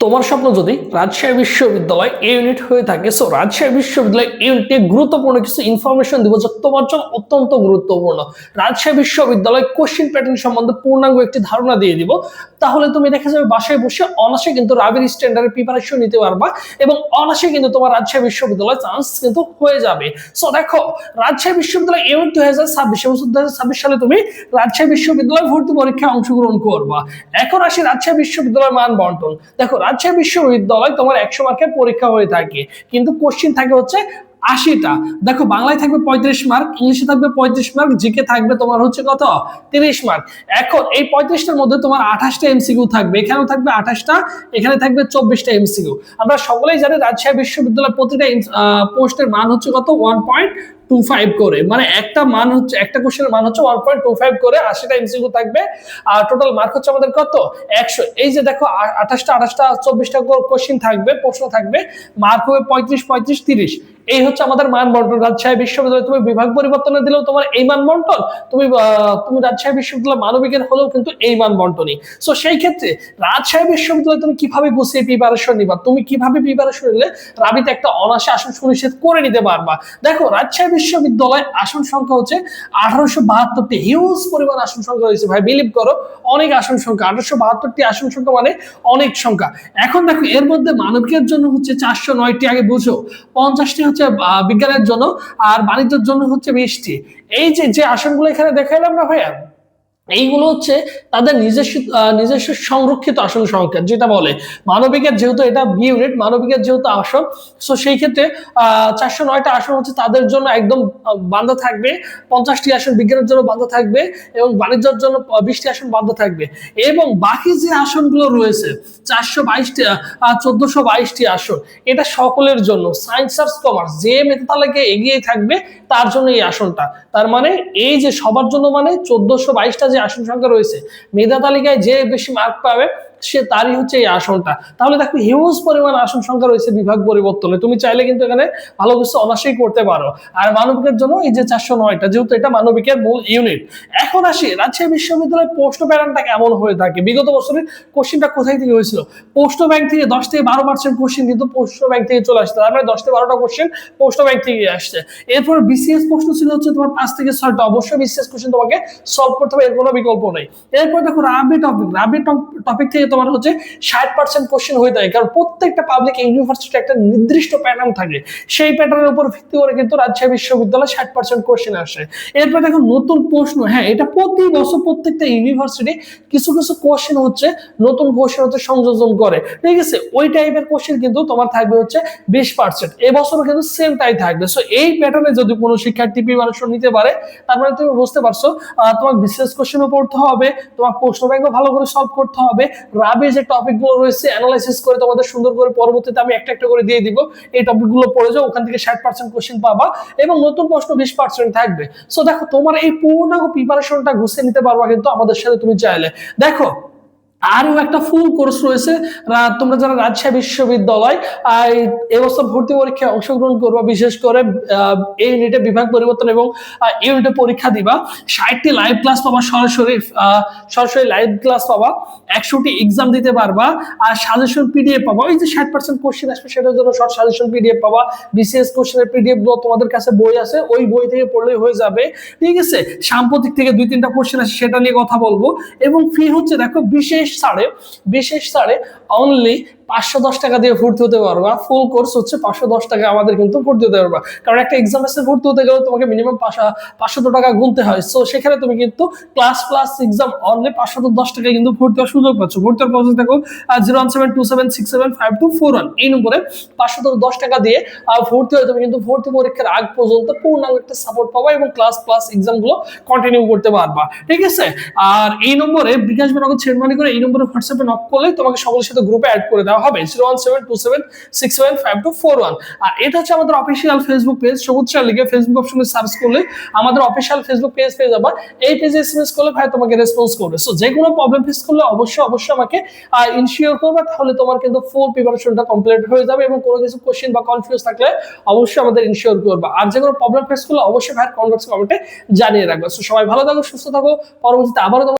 তোমার স্বপ্ন যদি রাজশাহী বিশ্ববিদ্যালয় এ ইউনিট হয়ে থাকে সো রাজশাহী বিশ্ববিদ্যালয় এ ইউনিটে গুরুত্বপূর্ণ কিছু ইনফরমেশন দিব যা তোমার জন্য অত্যন্ত গুরুত্বপূর্ণ। রাজশাহী বিশ্ববিদ্যালয় কোশ্চিন প্যাটার্ন সম্বন্ধে পূর্ণাঙ্গ একটি ধারণা দিয়ে দিব। তাহলে তুমি দেখা যাবে বাসায় বসে অনাসে কিন্তু রাবির স্ট্যান্ডার্ডের প্রিপারেশন নিতে পারবা এবং অনাসে কিন্তু তোমার রাজশাহী বিশ্ববিদ্যালয় চান্স কিন্তু হয়ে যাবে। সো দেখো, রাজশাহী বিশ্ববিদ্যালয় ইউনিট দুই হাজার ছাব্বিশ বছর দুই হাজার ছাব্বিশ সালে তুমি রাজশাহী বিশ্ববিদ্যালয় ভর্তি পরীক্ষায় অংশগ্রহণ করবা। এখন আসি রাজশাহী বিশ্ববিদ্যালয় মান বন্টন। দেখো রাজশাহী বিশ্ববিদ্যালয় তোমার একশো মার্কের পরীক্ষা হয়ে থাকে। কিন্তু কোশ্চিন থাকে হচ্ছে আশিটা। দেখো, বাংলায় থাকবে পঁয়ত্রিশ মার্ক, ইংলিশে থাকবে পঁয়ত্রিশ মার্ক জিকে থাকবে তোমার হচ্ছে কত? তিরিশ মার্ক। এখন এই পঁয়ত্রিশটার মধ্যে তোমার আঠাশটা এমসিকিউ থাকবে। এখানেও থাকবে আঠাশটা, এখানে থাকবে চব্বিশটা এমসিকিউ আমরা সকলেই জানি রাজশাহী বিশ্ববিদ্যালয় প্রতিটা পোস্টের মান হচ্ছে কত? ওয়ান পয়েন্ট টু ফাইভ করে। মানে একটা মান হচ্ছে, একটা কোশ্চেনের মান হচ্ছে ওয়ান পয়েন্ট টু ফাইভ করে আশিটা এমসিকিউ থাকবে। আর টোটাল মার্ক হচ্ছে আমাদের কত? একশো। এই যে দেখো আঠাশটা আঠাশটা, চব্বিশটা কোশ্চিন থাকবে, প্রশ্ন থাকবে। মার্ক হবে পঁয়ত্রিশ পঁয়ত্রিশ, তিরিশ। এই হচ্ছে আমাদের মান বন্টন রাজশাহী বিশ্ববিদ্যালয় তুমি বিভাগ পরিবর্তনে দিলেও তোমার এই মান বন্টন তুমি তুমি রাজশাহী বিশ্ববিদ্যালয় মানবিকের হলেও কিন্তু এই মান বন্টনই সো সেই ক্ষেত্রে রাজশাহী বিশ্ববিদ্যালয় তুমি কীভাবে গুছিয়ে প্রিপারেশন নিবা? তুমি কীভাবে প্রিপারেশন নিলে রাবিতে একটা অনাসে আসন সুনিশ্চিত করে নিতে পারবা? দেখো, রাজশাহী বিশ্ববিদ্যালয় আসন সংখ্যা হচ্ছে আঠারোশো বাহাত্তরটি। হিউজ পরিমাণ আসন সংখ্যা রয়েছে ভাই বিলিভ করো, অনেক আসন সংখ্যা। আঠারোশো বাহাত্তরটি আসন সংখ্যা মানে অনেক সংখ্যা। এখন দেখো, এর মধ্যে মানবিকের জন্য হচ্ছে চারশো নয়টি, আগে বুঝো। পঞ্চাশটি হচ্ছে আহ, বিজ্ঞানের জন্য আর বাণিজ্যের জন্য হচ্ছে মিষ্টি। এই যে যে আসনগুলো এখানে দেখাইলাম না ভাইয়া? এইগুলো হচ্ছে তাদের নিজস্ব নিজস্ব সংরক্ষিত আসন সংখ্যা, যেটা বলে মানবিকের যেহেতু এটা বি ইউনিট মানবিকের যেহেতু আসন সো সেই ক্ষেত্রে চারশো নয়টা আসন হচ্ছে তাদের জন্য একদম বান্ধা থাকবে, পঞ্চাশটি আসন বিজ্ঞানের জন্য বান্ধা থাকবে এবং বাণিজ্যের জন্য বিশটি আসন বান্ধা থাকবে। এবং বাকি যে আসনগুলো রয়েছে, চারশো বাইশটি চোদ্দশো বাইশটি আসন, এটা সকলের জন্য সায়েন্স আর্টস কমার্স যে মেধা তালিকায় এগিয়ে থাকবে, তার জন্য এই আসনটা। তার মানে এই যে সবার জন্য মানে চোদ্দশো বাইশটা যে আসন সংখ্যা রয়েছে। মেধা তালিকায় যে বেশি মার্ক পাবে সে তারই হচ্ছে এই আসনটা। তাহলে দেখো হিউজ পরিমাণ আসন সংখ্যা রয়েছে বিভাগ পরিবর্তনে। তুমি চাইলে কিন্তু এখানে ভালো কিছু অনায়াসেই করতে পারো। আর মানবিকের জন্য এই যে চারশো নয়টা, যেহেতু এটা মানবিকের মূল ইউনিট এখন আসি, রাজশাহী বিশ্ববিদ্যালয়ের প্রশ্ন প্যাটার্নটা কেমন হয়ে থাকে? বিগত বছরের কোশ্চিনটা কোথায় থেকে হয়েছিল? পোস্ট ব্যাংক থেকে দশ থেকে বারো পার্সেন্ট কোশ্চিন কিন্তু পোস্ট ব্যাংক থেকে চলে আসছে। তার মানে দশ থেকে বারোটা কোশ্চেন পোস্ট ব্যাংক থেকে আসছে। এরপর বিসিএস প্রশ্ন ছিল হচ্ছে তোমার পাঁচ থেকে ছয়টা। অবশ্যই বিসিএস কোশ্চেন তোমাকে সলভ করতে হবে, এর কোনো বিকল্প নেই। এরপর দেখো রাবি টপিক রাবি টপিক থেকে তোমার হচ্ছে ষাট পার্সেন্ট কোশ্চেন হয়ে থাকে। কারণ প্রত্যেকটা পাবলিক ইউনিভার্সিটি একটা নির্দিষ্ট প্যাটার্ন থাকে। সেই প্যাটার্নের উপর ভিত্তি করে কিন্তু রাজশাহী বিশ্ববিদ্যালয় ষাট পার্সেন্ট কোশ্চেন আসে। এরপর দেখো নতুন প্রশ্ন হ্যাঁ এটা প্রতি বছর প্রত্যেকটা ইউনিভার্সিটি কিছু কিছু কোশ্চেন হচ্ছে, নতুন কোশ্চেন হচ্ছে সংযোজন করে। ঠিক আছে? ওই টাইপের কোশ্চেন কিন্তু তোমার থাকবে হচ্ছে বিশ পার্সেন্ট এবছরও কিন্তু সেম টাই থাকবে। সো এই প্যাটার্নে যদি কোনো শিক্ষার্থী প্রিপারেশন নিতে পারে, তার মানে তুমি বুঝতে পারছ তোমার বিশেষ কোশ্চেনও পড়তে হবে, তোমার প্রশ্ন ব্যাংকও ভালো করে সলভ করতে হবে রাবি যে টপিকগুলো রয়েছে অ্যানালাইসিস করে তোমাদের সুন্দর করে পরবর্তীতে আমি একটা একটা করে দিয়ে দিব। এই টপিকগুলো পড়ে যাও, ওখান থেকে ষাট পার্সেন্ট কোশ্চেন পাবা এবং নতুন প্রশ্ন বিশ পার্সেন্ট থাকবে। সো দেখো, তোমার এই পূর্ণাঙ্গ প্রিপারেশনটা গুছিয়ে নিতে পারবা কিন্তু আমাদের সাথে তুমি চাইলে। দেখো আরও একটা ফুল কোর্স রয়েছে। তোমরা যারা রাজশাহী বিশ্ববিদ্যালয় এবছর ভর্তি পরীক্ষায় অংশগ্রহণ করবা, বিশেষ করে এই ইউনিটে বিভাগ পরিবর্তন এবং ইউনিটে পরীক্ষা দিবা। ষাটটি লাইভ ক্লাস পাবা, সরাসরি সরাসরি লাইভ ক্লাস পাবা। একশোটি এক্সাম দিতে পারবা। আর সাজেশন পিডিএফ পাবা। ওই যে ষাট পার্সেন্ট কোশ্চেন আসবে, সেটার জন্য শর্ট সাজেশন পিডিএফ পাবা। বিসিএস কোশ্চেনের পিডিএফগুলো তোমাদের কাছে বই আছে, ওই বই থেকে পড়লেই হয়ে যাবে। ঠিক আছে? সাম্প্রতিক থেকে দুই তিনটা কোশ্চেন আছে সেটা নিয়ে কথা বলব। এবং ফি হচ্ছে, দেখো, বিশেষ ছাড়ে বিশেষ ছাড়ে অনলি পাঁচশো দশ টাকা দিয়ে ভর্তি হতে পারবা। ফুল কোর্স হচ্ছে পাঁচশো দশ টাকা আমাদের কিন্তু ভর্তি হতে পারবা। কারণ একটা এক্সাম এসে ভর্তি হতে গেলে তোমাকে মিনিমাম পাঁচশো টাকা গুনতে হয়। সো সেখানে তুমি কিন্তু ক্লাস প্লাস এক্সাম অনলি পাঁচশো দশ টাকায় কিন্তু ভর্তি হওয়ার সুযোগ পাচ্ছ। ভর্তি হওয়ার প্রসেস দেখো zero one seven two seven six seven five two four one এই নম্বরে পাঁচশো দশ টাকা দিয়ে ভর্তি হয়ে তুমি কিন্তু ভর্তি পরীক্ষার আগ পর্যন্ত পূর্ণাঙ্গ একটা সাপোর্ট পাবা এবং ক্লাস প্লাস এক্সামগুলো কন্টিনিউ করতে পারবা। ঠিক আছে? আর এই নম্বরে বিকাশ বা নগদ ছেড়মানি করে এই নম্বরে হোয়াটসঅ্যাপে নক করলে তোমাকে সকলের সাথে গ্রুপে অ্যাড করে দেওয়া হবে zero one seven two seven six seven five two four one আর এটা হচ্ছে আমাদের অফিসিয়াল ফেসবুক পেজ সবুজ চাল লিখে ফেসবুক অপশনে সার্চ করলে আমাদের অফিসিয়াল ফেসবুক পেজ পেয়ে যাবা। এই পেজে এসএমএস করলে ভাই তোমাকে রেসপন্স করবে। সো যে কোনো প্রবলেম ফেস করলে অবশ্যই অবশ্যই আমাকে ইনশিওর করবে, তাহলে তোমার কিন্তু ফুল প্রিপারেশনটা কমপ্লিট হয়ে যাবে এবং কোনো কিছু কোশ্চেন বা কনফিউজ থাকলে অবশ্যই আমাদের ইনশিওর করবে। আর যে কোনো প্রবলেম ফেস করলে অবশ্যই ভাই কনভার্স কমেন্টে জানিয়ে রাখবে। সো সবাই ভালো থাকো, সুস্থ থাকো, পরবর্তীতে আবারও